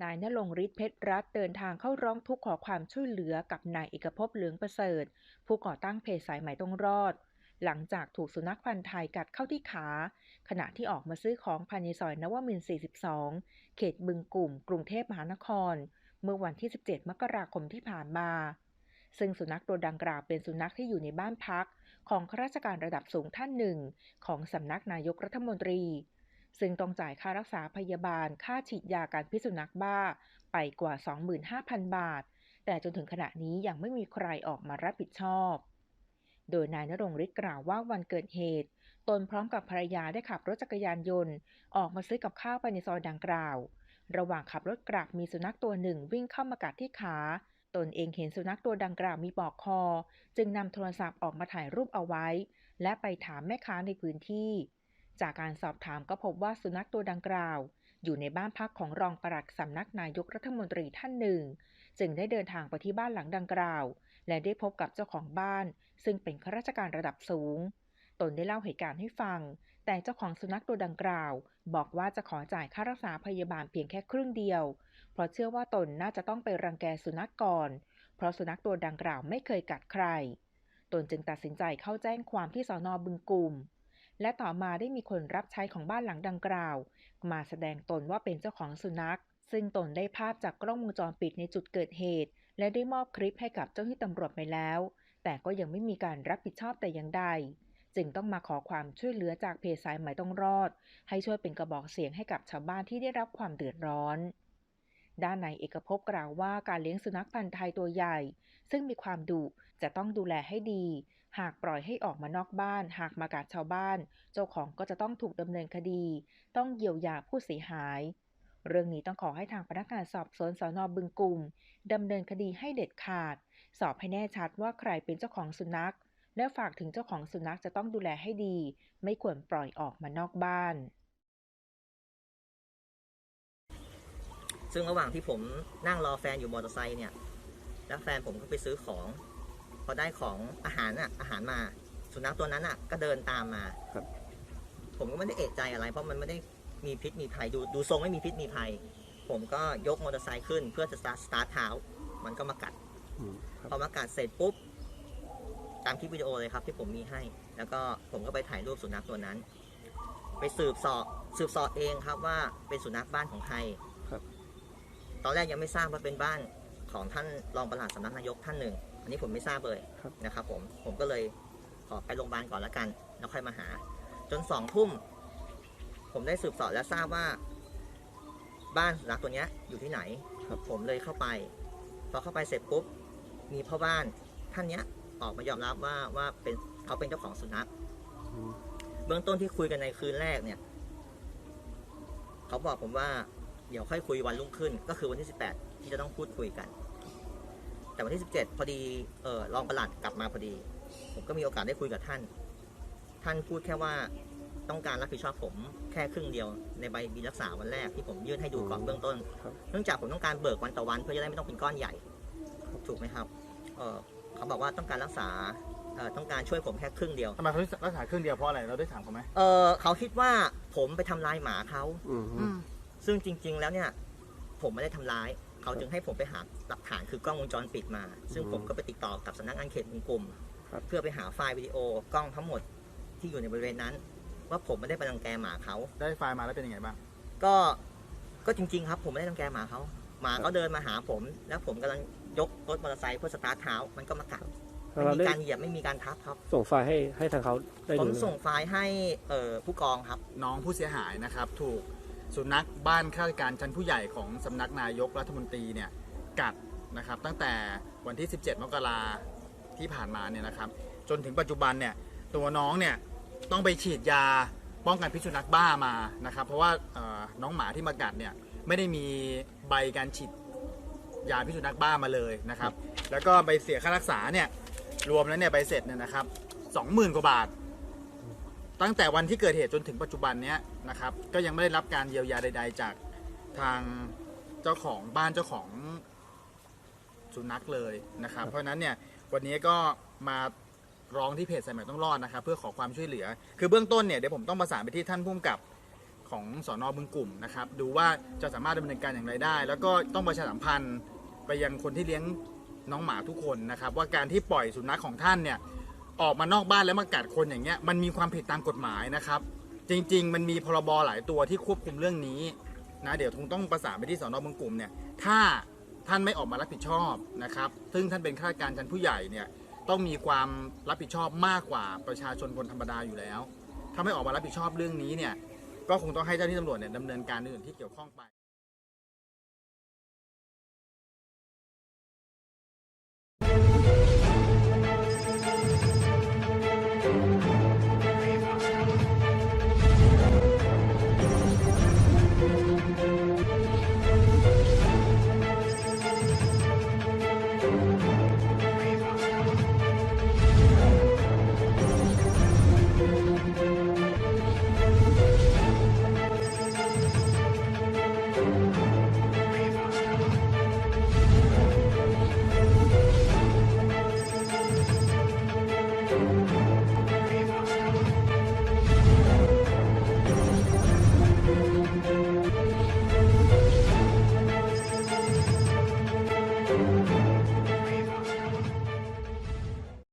นายณรงฤทธิ์เพชรรัตเดินทางเข้าร้องทุกข์ขอความช่วยเหลือกับนายเอกภพเหลืองประเสริฐ ผู้ก่อตั้งเพจสายใหม่ต้องรอด หลังจากถูกสุนัขพันธ์ไทยกัดเข้าที่ขา ขณะที่ออกมาซื้อของภายในซอยนวมินทร์42 เขตบึงกลุ่ม กรุงเทพมหานคร เมื่อวันที่ 17 มกราคมที่ผ่านมา ซึ่งสุนัขตัวดังกล่าวเป็นสุนัขที่อยู่ในบ้านพัก ของข้าราชการระดับสูงท่านหนึ่ง ของสำนักนายกรัฐมนตรี ซึ่งต้องจ่ายค่ารักษาพยาบาล ค่าฉีดยาการพิษสุนัขบ้าไปกว่า 25,000 บาท แต่จนถึงขณะนี้ยังไม่มีใครออกมารับผิดชอบ โดยนายณรงฤทธิ์กล่าวว่าวันเกิดเหตุ ตนพร้อมกับภรรยาได้ขับรถจักรยานยนต์ ออกมาซื้อกับข้าวไปในซอยดังกล่าว ระหว่างขับรถกลับมีสุนัขตัวหนึ่งวิ่งเข้ามากัดที่ขาตนเองเห็นสุนัขตัวดังกล่าวมีปอกคอ จึงนำโทรศัพท์ออกมาถ่ายรูปเอาไว้ และไปถามแม่ค้าในพื้นที่ จากการสอบถามก็พบว่าสุนัขตัวดังกล่าว อยู่ในบ้านพักของรองปลัดสำนักนายกรัฐมนตรีท่านหนึ่ง จึงได้เดินทางไปที่บ้านหลังดังกล่าว และได้พบกับเจ้าของบ้าน ซึ่งเป็นข้าราชการระดับสูง ตนได้เล่าเหตุการณ์ให้ฟัง แต่เจ้าของสุนัขตัวดังกล่าว บอกว่าจะขอจ่ายค่ารักษาพยาบาลเพียงแค่ครึ่งเดียว เพราะเชื่อว่าตนน่าจะต้องไปรังแกสุนัขก่อน เพราะสุนัขตัวดังกล่าวไม่เคยกัดใคร ตนจึงตัดสินใจเข้าแจ้งความที่สอนอบึงกลุ่ม และต่อมาได้มีคนรับใช้ของบ้านหลังดังกล่าว มาแสดงตนว่าเป็นเจ้าของสุนัข ซึ่งตนได้ภาพจากกล้องวงจรปิดในจุดเกิดเหตุ และได้มอบคลิปให้กับเจ้าหน้าที่ตำรวจไปแล้ว แต่ก็ยังไม่มีการรับผิดชอบแต่อย่างใด จึงต้องมาขอความช่วยเหลือจากเพจสายไหมต้องรอด ให้ช่วยเป็นกระบอกเสียงให้กับชาวบ้านที่ได้รับความเดือดร้อน ด้านนายเอกภพกล่าวว่าการเลี้ยงสุนัขพันธุ์ไทยตัวใหญ่ ซึ่งมีความดุจะต้องดูแลให้ดี หากปล่อยให้ออกมานอกบ้าน หากมากัดชาวบ้าน เจ้าของก็จะต้องถูกดำเนินคดี ต้องเยียวยาผู้เสียหาย เรื่องนี้ต้องขอให้ทางพนักงานสอบสวนสอนอบึงกลุ่มดำเนินคดีให้เด็ดขาด สอบให้แน่ชัดว่าใครเป็นเจ้าของสุนัข และฝากถึงเจ้าของสุนัขจะต้องดูแลให้ดี ไม่ควรปล่อยออกมานอกบ้าน ซึ่งระหว่างที่ผมนั่งรอแฟนอยู่มอเตอร์ไซค์เนี่ย แล้วแฟนผมก็ไปซื้อของ พอได้ของอาหารอะ อาหารมา สุนัขตัวนั้นอะ ก็เดินตามมาครับ ผมก็ไม่ได้เอะใจอะไร เพราะมันไม่ได้มีพิษมีภัยดูดูทรงไม่มีพิษมีภัย ผมก็ยกมอเตอร์ไซค์ขึ้นเพื่อจะสตาร์ทสตาร์ทเท้า มันก็มากัด อืมครับ พอมากัดเสร็จปุ๊บ ตามคลิปวิดีโอเลยครับที่ผมมีให้ แล้วก็ผมก็ไปถ่ายรูปสุนัขตัวนั้น ไปสืบเสอบสืบเสอบเองครับว่าเป็นสุนัขบ้านของใครครับ ตอนแรกยังไม่ทราบว่าเป็นบ้านของท่านรองปลัดสำนักนายกท่านหนึ่ง อันนี้ผมไม่ทราบเลยครับนะครับผมผมก็เลยขอไปโรงพยาบาลก่อนละกันแล้วค่อยมาหา จนสองทุ่มผมได้สืบเสอบและทราบว่า บ้านสุนัขตัวเนี้ยอยู่ที่ไหนครับผมเลยเข้าไป พอเข้าไปเสร็จปุ๊บมีพ่อบ้านท่านเนี้ยออกมายอมรับว่าว่าเป็นเขาเป็นเจ้าของสุนัขอืมเบื้องต้นที่คุยกันในคืนแรกเนี่ย เขาบอกผมว่า เดี๋ยวค่อยคุยวันรุ่งขึ้น ก็คือวันที่ 18 ที่จะต้องพูดคุยกัน แต่วันที่ 17 พอดีเออรองประหลัดกลับมาพอดี ผมก็มีโอกาสได้คุยกับท่าน ท่านพูดแค่ว่าต้องการรับผิดชอบผมแค่ครึ่งเดียวในใบบินรักษาวันแรกที่ผมยื่นให้ดูก่อนเบื้องต้นครับเนื่องจากผมต้องการเบิกวันต่อวันเพื่อจะได้ไม่ต้องเป็นก้อนใหญ่ ถูกไหมครับเออเขาบอกว่าต้องการรักษาเอ่อต้องการช่วยผมแค่ครึ่งเดียวทำไมเขารักษาครึ่งเดียวเพราะอะไรเราได้ถามเขาไหมเออเขาคิดว่าผมไปทำร้ายหมาเขาอืม ซึ่งจริง ๆ แล้วเนี่ยผมไม่ได้ทำร้าย เขาจึงให้ผมไปหาหลักฐานคือกล้องวงจรปิดมา ซึ่งอืมผมก็ไปติดต่อกับสำนักงานเขตบึงกลุ่มครับ เพื่อไปหาไฟล์วิดีโอกล้องทั้งหมดที่อยู่ในบริเวณนั้น ว่าผมไม่ได้ไปรังแกหมาเขา ได้ไฟล์มาแล้วเป็นยังไงบ้าง ก็ก็จริง ๆ ครับ ผมไม่ได้รังแกหมาเขาหมาเขาเดินมาหาผม แล้วผมกำลังยกรถมอเตอร์ไซค์เพื่อสตาร์ทเท้ามันก็มากัดแล้วไม่เรามีได้การเหยียบไม่มีการทับครับ ส่งไฟล์ให้ให้ทางเขาได้ผดูมไหมส่งไฟล์ให้เอ่อผู้กองครับ น้องผู้เสียหายนะครับ ถูก สุนัขบ้านข้าราชการชั้นผู้ใหญ่ของสำนักนายกรัฐมนตรีเนี่ยกัดนะครับตั้งแต่วันที่ 17 มกราที่ผ่านมาเนี่ยนะครับ จนถึงปัจจุบันเนี่ยตัวน้องเนี่ยต้องไปฉีดยาป้องกันพิษสุนัขบ้ามานะครับ เพราะว่าน้องหมาที่มากัดเนี่ยไม่ได้มีใบการฉีดยาพิษสุนัขบ้ามาเลยนะครับ แล้วก็ใบเสียค่ารักษาเนี่ยรวมแล้วเนี่ยใบเสร็จเนี่ยนะครับ20,000กว่าบาท ตั้งแต่วันที่เกิดเหตุจนถึงปัจจุบันเนี้ย นะครับ ก็ยังไม่ได้รับการเยียวยาใด ๆ จากทางเจ้าของบ้านเจ้าของสุนัขเลยนะครับ เพราะฉะนั้นเนี่ยวันนี้ก็มาร้องที่เพจสายใหม่ต้องรอดนะครับ เพื่อขอความช่วยเหลือ คือเบื้องต้นเนี่ยเดี๋ยวผมต้องประสานไปที่ท่านผู้กำกับของสอนอบึงกลุ่มนะครับ ดูว่าจะสามารถดำเนินการอย่างไรได้ แล้วก็ต้องประชาสัมพันธ์ไปยังคนที่เลี้ยงน้องหมาทุกคนนะครับ ว่าการที่ปล่อยสุนัขของท่านเนี่ยออกมานอกบ้านแล้วมากัดคนอย่างเงี้ยมันมีความผิดตามกฎหมายนะครับ จริง ๆ มันมีพรบหลายตัวที่ควบคุมเรื่องนี้นะเดี๋ยวคงต้องประสานไปที่สอนอบางกลุ่มเนี่ยถ้าท่านไม่ออกมารับผิดชอบนะครับ ซึ่งท่านเป็นข้าราชการชั้นผู้ใหญ่เนี่ยต้องมีความรับผิดชอบมากกว่าประชาชนคนธรรมดาอยู่แล้ว ถ้าไม่ออกมารับผิดชอบเรื่องนี้เนี่ยก็คงต้องให้เจ้าหน้าที่ตำรวจเนี่ยดำเนินการอื่นที่เกี่ยวข้องไป